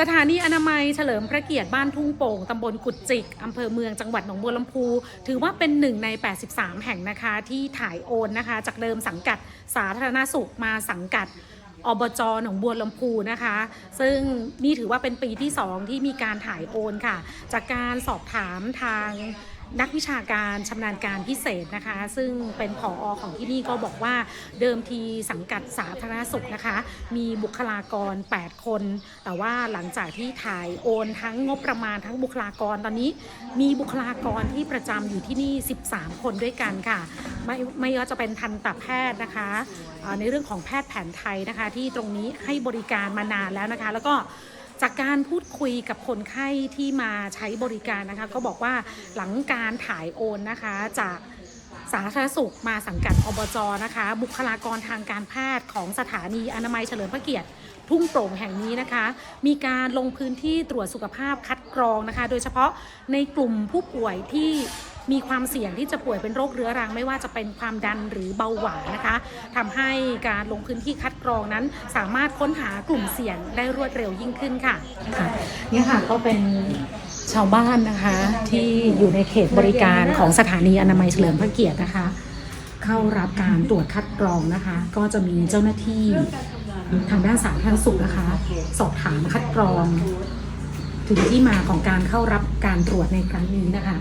สถานีอนามัยเฉลิมพระเกียรติบ้านทุ่งโป่งตำบลกุดจิก อำเภอเมืองจังหวัดหนองบัวลำพู ถือว่าเป็นหนึ่งใน 83 แห่งนะคะที่ถ่ายโอนนะคะ จากเดิมสังกัดสาธารณสุขมาสังกัดอบจหนองบัวลำพูนะคะ ซึ่งนี่ถือว่าเป็นปีที่ 2 ที่มีการถ่ายโอนค่ะ จากการสอบถามทางนักวิชาการชำนาญการพิเศษนะคะ ซึ่งเป็นผออของที่นี่ก็บอกว่าเดิมทีสังกัดสาธารณสุขนะคะ มีบุคลากร 8 คน แต่ว่าหลังจากที่ถ่ายโอนทั้งงบประมาณทั้งบุคลากรตอนนี้ มีบุคลากรที่ประจำอยู่ที่นี่ 13 คนด้วยกันค่ะ ไม่ไม่ว่าจะเป็นทันตแพทย์นะคะ ในเรื่องของแพทย์แผนไทยนะคะ ที่ตรงนี้ให้บริการมานานแล้วนะคะ แล้วก็ จากการพูดคุยกับคนไข้ที่มาใช้บริการนะคะ ก็บอกว่าหลังการถ่ายโอนนะคะจากสาธารณสุขมาสังกัดอบจนะคะ บุคลากรทางการแพทย์ของสถานีอนามัยเฉลิมพระเกียรติ ทุ่งโปร่งแห่งนี้นะคะ มีการลงพื้นที่ตรวจสุขภาพคัด กรองนะคะ โดยเฉพาะในกลุ่มผู้ป่วยที่มีความเสี่ยงที่จะป่วยเป็นโรคเรื้อรัง ไม่ว่าจะเป็นความดันหรือเบาหวานนะคะทำให้การลงพื้นที่คัดกรองนั้น สามารถค้นหากลุ่มเสี่ยงได้รวดเร็วยิ่งขึ้นค่ะค่ะนี่ค่ะก็เป็นชาวบ้านนะคะที่อยู่ในเขตบริการของสถานีอนามัยเฉลิมพระเกียรตินะคะ เข้ารับการตรวจคัดกรองนะคะ ก็จะมีเจ้าหน้าที่ทางด้านสาธารณสุขนะคะ สอบถามคัดกรอง ถึงที่มาของการเข้ารับการตรวจในครั้งนี้นะคะ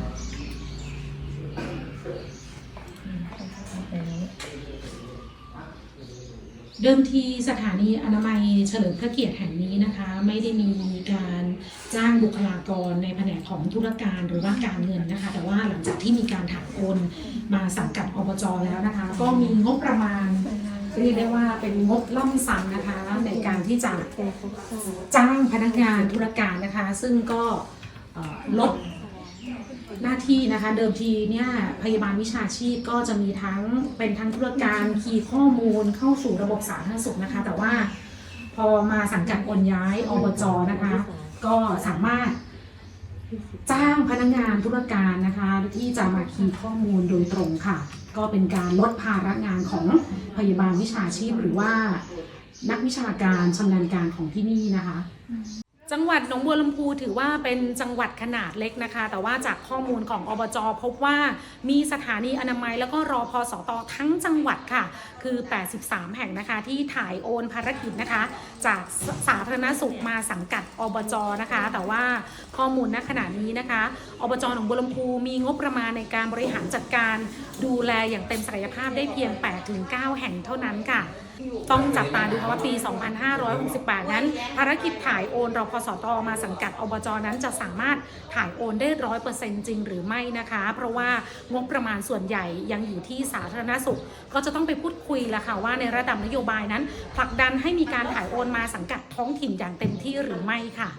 เดิมทีสถานีอนามัยเฉลิมพระเกียรติแห่งนี้นะคะ ไม่ได้มีการจ้างบุคลากรในแผนกของธุรการหรือว่าการเงินนะคะ แต่ว่าหลังจากที่มีการถ่ายโอนมาสังกัดอบจแล้วนะคะ ก็มีงบประมาณ เรียกได้ว่าเป็นงบล่ำสันนะคะ ในการที่จะจ้างพนักงานธุรการนะคะ ซึ่งก็ลดหน้าที่นะคะ เดิมทีเนี่ยพยาบาลวิชาชีพก็จะมีทั้งเป็นทั้งธุรการคีย์ข้อมูลเข้าสู่ระบบสาธารณสุขนะคะ แต่ว่าพอมาสังกัดอนย้ายอบจนะคะ ก็สามารถจ้างพนักงานธุรการนะคะ ที่จะมาคีย์ข้อมูลโดยตรงค่ะ ก็เป็นการลดภาระงานของ พยาบาลวิชาชีพหรือว่านักวิชาการชำนาญการของที่นี่นะคะ จังหวัดหนองบัวลำพูถือว่าเป็นจังหวัดขนาดเล็กนะคะ แต่ว่าจากข้อมูลของอบจพบว่ามีสถานีอนามัยแล้วก็รอพอสตทั้งจังหวัดค่ะ คือ 83 แห่งนะคะ ที่ถ่ายโอนภารกิจนะคะ จากสาธารณสุขมาสังกัดอบจนะคะ แต่ว่าข้อมูลณขณะนี้นะคะอบจหนองบัวลำพูมีงบประมาณในการบริหารจัดการดูแลอย่างเต็มศักยภาพได้เพียง 8-9 แห่งเท่านั้นค่ะ ต้องจับตาดูค่ะว่าปี 2568 นั้น ภารกิจถ่ายโอนรอพสตมาสังกัดอบจนั้นจะสามารถถ่ายโอนได้ร้อยเปอร์เซ็นต์จริงหรือไม่นะคะ เพราะว่างบประมาณส่วนใหญ่ยังอยู่ที่สาธารณสุข ก็จะต้องไปพูดคุยแล้วค่ะว่าในระดับนโยบายนั้นผลักดันให้มีการถ่ายโอนมาสังกัดท้องถิ่นอย่างเต็มที่หรือไม่ค่ะ